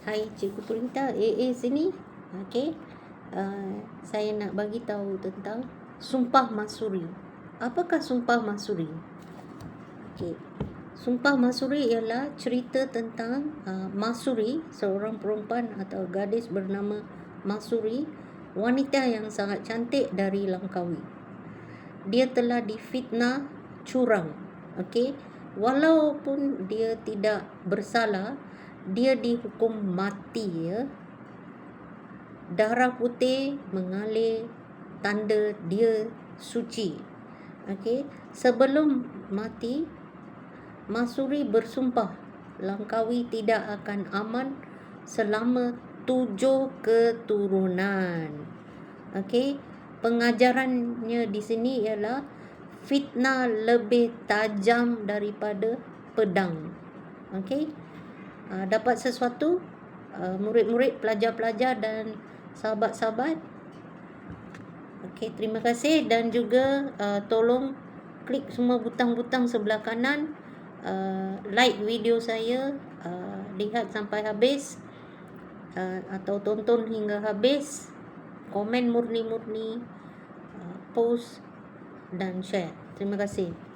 Hai Cikgu Perinta AA sini. Okey. Uh, saya nak bagi tahu tentang Sumpah Masuri. Apakah Sumpah Masuri? Okey. Sumpah Masuri ialah cerita tentang uh, Masuri, seorang perempuan atau gadis bernama Masuri, wanita yang sangat cantik dari Langkawi. Dia telah difitnah curang. Okey. Walaupun dia tidak bersalah, dia dihukum mati ya. Darah putih mengalir tanda dia suci. Okey, sebelum mati Masuri bersumpah Langkawi tidak akan aman selama tujuh keturunan. Okey, pengajarannya di sini ialah fitnah lebih tajam daripada pedang. Okey. Uh, dapat sesuatu uh, murid-murid, pelajar-pelajar dan sahabat-sahabat. Okey, terima kasih dan juga uh, tolong klik semua butang-butang sebelah kanan uh, like video saya, uh, lihat sampai habis uh, atau tonton hingga habis, komen murni-murni, uh, post dan share. Terima kasih.